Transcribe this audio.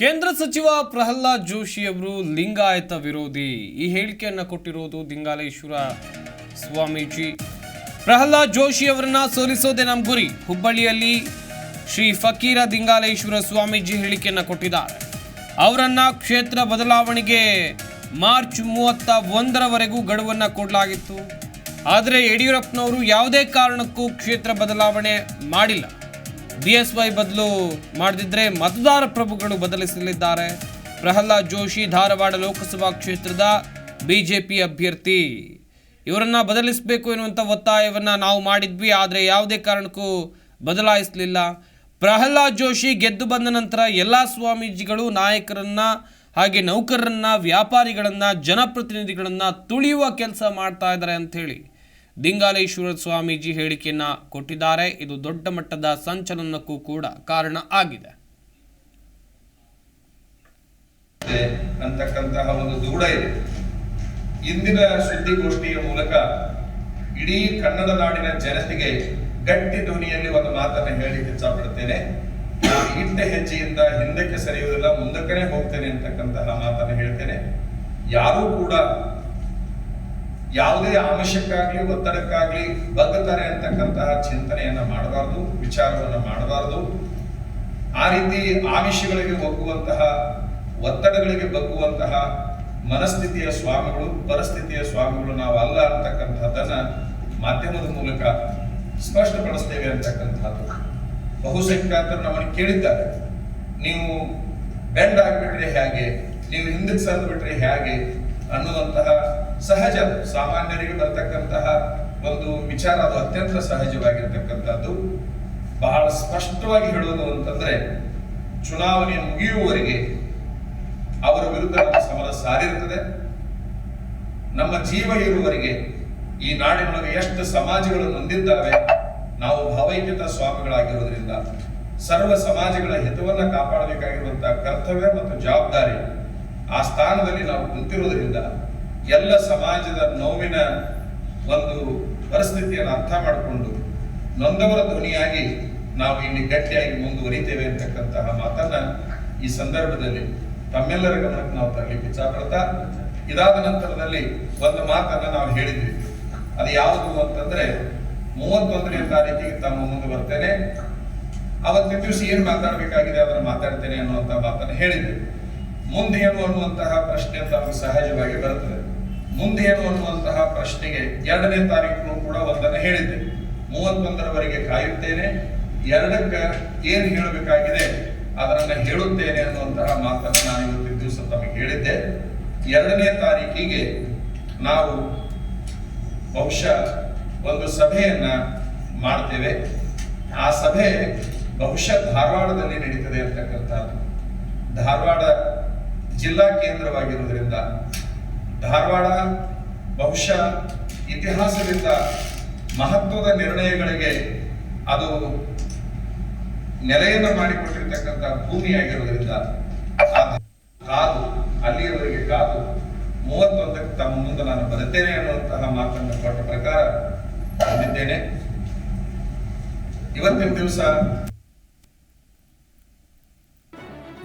ಕೇಂದ್ರ ಸಚಿವ ಪ್ರಹ್ಲಾದ್ ಜೋಶಿ ಅವರು ಲಿಂಗಾಯತ ವಿರೋಧಿ. ಈ ಹೇಳಿಕೆಯನ್ನು ಕೊಟ್ಟಿರೋದು ದಿಂಗಾಲೇಶ್ವರ ಸ್ವಾಮೀಜಿ. ಪ್ರಹ್ಲಾದ್ ಜೋಶಿ ಅವರನ್ನ ಸೋಲಿಸೋದೇ ನಮ್ಮ ಗುರಿ. ಹುಬ್ಬಳ್ಳಿಯಲ್ಲಿ ಶ್ರೀ ಫಕೀರ ದಿಂಗಾಲೇಶ್ವರ ಸ್ವಾಮೀಜಿ ಹೇಳಿಕೆಯನ್ನು ಕೊಟ್ಟಿದ್ದಾರೆ. ಅವರನ್ನ ಕ್ಷೇತ್ರ ಬದಲಾವಣೆಗೆ ಮಾರ್ಚ್ ಮೂವತ್ತ ಒಂದರವರೆಗೂ ಗಡುವನ್ನ ಕೊಡಲಾಗಿತ್ತು. ಆದರೆ ಯಡಿಯೂರಪ್ಪನವರು ಯಾವುದೇ ಕಾರಣಕ್ಕೂ ಕ್ಷೇತ್ರ ಬದಲಾವಣೆ ಮಾಡಿಲ್ಲ. ಬಿ ಎಸ್ ವೈ ಬದಲು ಮಾಡದಿದ್ರೆ ಮತದಾರ ಪ್ರಭುಗಳು ಬದಲಿಸಲಿದ್ದಾರೆ. ಪ್ರಹ್ಲಾದ್ ಜೋಶಿ ಧಾರವಾಡ ಲೋಕಸಭಾ ಕ್ಷೇತ್ರದ ಬಿಜೆಪಿ ಅಭ್ಯರ್ಥಿ. ಇವರನ್ನ ಬದಲಿಸಬೇಕು ಎನ್ನುವಂಥ ಒತ್ತಾಯವನ್ನು ನಾವು ಮಾಡಿದ್ವಿ, ಆದರೆ ಯಾವುದೇ ಕಾರಣಕ್ಕೂ ಬದಲಾಯಿಸಲಿಲ್ಲ. ಪ್ರಹ್ಲಾದ್ ಜೋಶಿ ಗೆದ್ದು ಬಂದ ನಂತರ ಎಲ್ಲ ಸ್ವಾಮೀಜಿಗಳು, ನಾಯಕರನ್ನು ಹಾಗೆ ನೌಕರರನ್ನ, ವ್ಯಾಪಾರಿಗಳನ್ನ, ಜನಪ್ರತಿನಿಧಿಗಳನ್ನ ತುಳಿಯುವ ಕೆಲಸ ಮಾಡ್ತಾ ಇದ್ದಾರೆ ಅಂಥೇಳಿ. ದಿಂಗಾಲೇಶ್ವರ ಸ್ವಾಮೀಜಿ ಹೇಳಿಕೆಯನ್ನ ಕೊಟ್ಟಿದ್ದಾರೆ. ಇದು ದೊಡ್ಡ ಮಟ್ಟದ ಸಂಚಲನಕ್ಕೂ ಕೂಡ ಕಾರಣ ಆಗಿದೆ. ಅಂತಕ್ಕಂತಹ ಒಂದು ದೂಡ ಇದೆ. ಇಂದಿನ ಸುದ್ದಿಗೋಷ್ಠಿಯ ಮೂಲಕ ಇಡೀ ಕನ್ನಡ ನಾಡಿನ ಜನತೆಗೆ ಗಟ್ಟಿ ಧ್ವನಿಯಲ್ಲಿ ಒಂದು ಮಾತನ್ನು ಹೇಳಿ ಹೆಚ್ಚಾಪಡುತ್ತೇನೆ ಇಟ್ಟ ಹೆಜ್ಜೆಯಿಂದ ಹಿಂದಕ್ಕೆ ಸರಿಯುವುದಿಲ್ಲ, ಮುಂದಕ್ಕನೇ ಹೋಗ್ತೇನೆ ಅಂತಕ್ಕಂತಹ ಮಾತನ್ನು ಹೇಳ್ತೇನೆ. ಯಾರೂ ಕೂಡ ಯಾವುದೇ ಆಮಿಷಕ್ಕಾಗ್ಲಿ, ಒತ್ತಡಕ್ಕಾಗ್ಲಿ ಬಗ್ಗುತ್ತಾರೆ ಅಂತಕ್ಕಂತಹ ಚಿಂತನೆಯನ್ನ ಮಾಡಬಾರದು, ವಿಚಾರವನ್ನ ಮಾಡಬಾರದು. ಆ ರೀತಿ ಆಮಿಷಗಳಿಗೆ ಒಗ್ಗುವಂತಹ, ಒತ್ತಡಗಳಿಗೆ ಬಗ್ಗುವಂತಹ ಮನಸ್ಥಿತಿಯ ಸ್ವಾಮಿಗಳು, ಪರಿಸ್ಥಿತಿಯ ಸ್ವಾಮಿಗಳು ನಾವು ಅಲ್ಲ ಅಂತಕ್ಕಂಥದ್ದನ್ನ ಮಾಧ್ಯಮದ ಮೂಲಕ ಸ್ಪಷ್ಟಪಡಿಸ್ತೇವೆ ಅಂತಕ್ಕಂಥದ್ದು. ಬಹುಸಂಖ್ಯಾತರು ನಮ್ಮನ್ನು ಕೇಳಿದ್ದಾರೆ. ನೀವು ಬೆಂಡ್ ಆಗಿಬಿಟ್ರೆ ಹೇಗೆ? ನೀವು ಹಿಂದಕ್ಕೆ ಸರಿದು ಬಿಟ್ರೆ ಹೇಗೆ? ಅನ್ನುವಂತಹ ಸಹಜ ಸಾಮಾನ್ಯರಿಗೆ ಬರ್ತಕ್ಕಂತಹ ಒಂದು ವಿಚಾರ ಅದು ಅತ್ಯಂತ ಸಹಜವಾಗಿರ್ತಕ್ಕಂಥದ್ದು. ಬಹಳ ಸ್ಪಷ್ಟವಾಗಿ ಹೇಳೋದು ಅಂತಂದ್ರೆ, ಚುನಾವಣೆ ಮುಗಿಯುವವರೆಗೆ ಅವರ ವಿರುದ್ಧ ಸಮರ ಸಾರಿರುತ್ತದೆ. ನಮ್ಮ ಜೀವ ಇರುವವರೆಗೆ ಈ ನಾಡಿನೊಳಗೆ ಎಷ್ಟು ಸಮಾಜಗಳು ನೊಂದಿದ್ದಾವೆ, ನಾವು ಭಾವೈಕ್ಯತಾ ಸ್ವಾಮಿಗಳಾಗಿರೋದ್ರಿಂದ ಸರ್ವ ಸಮಾಜಗಳ ಹಿತವನ್ನು ಕಾಪಾಡಬೇಕಾಗಿರುವಂತಹ ಕರ್ತವ್ಯ ಮತ್ತು ಜವಾಬ್ದಾರಿ ಆ ಸ್ಥಾನದಲ್ಲಿ ನಾವು ಕುಂತಿರೋದ್ರಿಂದ ಎಲ್ಲ ಸಮಾಜದ ನೋವಿನ ಒಂದು ಪರಿಸ್ಥಿತಿಯನ್ನು ಅರ್ಥ ಮಾಡಿಕೊಂಡು ನೊಂದವರ ಧ್ವನಿಯಾಗಿ ನಾವು ಇಲ್ಲಿ ಗಟ್ಟಿಯಾಗಿ ಮುಂದುವರಿತೇವೆ ಅಂತಕ್ಕಂತಹ ಮಾತನ್ನ ಈ ಸಂದರ್ಭದಲ್ಲಿ ತಮ್ಮೆಲ್ಲರ ಗಮನಕ್ಕೆ ನಾವು ತರಲಿಕ್ಕೆ ಇಚ್ಛಪಡ್ತಾ ಇದಾದ ನಂತರದಲ್ಲಿ ಒಂದು ಮಾತನ್ನ ನಾವು ಹೇಳಿದ್ವಿ. ಅದು ಯಾವುದು ಅಂತಂದ್ರೆ ಮೂವತ್ತೊಂದನೇ ತಾರೀಕಿಗೆ ತಮ್ಮ ಮುಂದೆ ಬರ್ತೇನೆ. ಅವತ್ತಿನ ದಿವಸ ಏನ್ ಮಾತಾಡಬೇಕಾಗಿದೆ ಅದನ್ನ ಮಾತಾಡ್ತೇನೆ ಅನ್ನುವಂತ ಮಾತನ್ನ ಹೇಳಿದ್ವಿ. ಮುಂದೆ ಏನು ಅನ್ನುವಂತಹ ಪ್ರಶ್ನೆ ತಮಗೆ ಸಹಜವಾಗಿ ಬರುತ್ತದೆ ಮುಂದೇನು ಅನ್ನುವಂತಹ ಪ್ರಶ್ನೆಗೆ ಎರಡನೇ ತಾರೀಕು ಕೂಡ ಒಂದನ್ನು ಹೇಳಿದ್ದೆ. ಮೂವತ್ತೊಂದರವರೆಗೆ ಕಾಯುತ್ತೇನೆ. ಎರಡಕ್ಕ ಏನು ಹೇಳಬೇಕಾಗಿದೆ ಅದನ್ನ ಹೇಳುತ್ತೇನೆ ಅನ್ನುವಂತಹ ಮಾತನ್ನು ನಾನು ಇವತ್ತಿನ ದಿವಸ ತಮಗೆ ಹೇಳಿದ್ದೆ. ಎರಡನೇ ತಾರೀಕಿಗೆ ನಾವು ಬಹುಶಃ ಒಂದು ಸಭೆಯನ್ನ ಮಾಡ್ತೇವೆ. ಆ ಸಭೆ ಬಹುಶಃ ಧಾರವಾಡದಲ್ಲಿ ನಡೀತದೆ ಅಂತಕ್ಕಂಥದ್ದು. ಧಾರವಾಡ ಜಿಲ್ಲಾ ಕೇಂದ್ರವಾಗಿರುವುದರಿಂದ ಧಾರವಾಡ ಬಹುಶಃ ಇತಿಹಾಸದಿಂದ ಮಹತ್ವದ ನಿರ್ಣಯಗಳಿಗೆ ಅದು ನೆಲೆಯನ್ನು ಮಾಡಿಕೊಟ್ಟಿರ್ತಕ್ಕಂಥ ಭೂಮಿಯಾಗಿರುವುದರಿಂದ ಕಾದು, ಅಲ್ಲಿಯವರೆಗೆ ಕಾದು ಮೂವತ್ತೊಂದಕ್ಕೆ ತಮ್ಮ ಮುಂದೆ ನಾನು ಬರುತ್ತೇನೆ ಅನ್ನುವಂತಹ ಮಾತನ್ನು ಕೊಟ್ಟ ಪ್ರಕಾರ ಬಂದಿದ್ದೇನೆ. ಇವತ್ತಿನ ದಿವಸ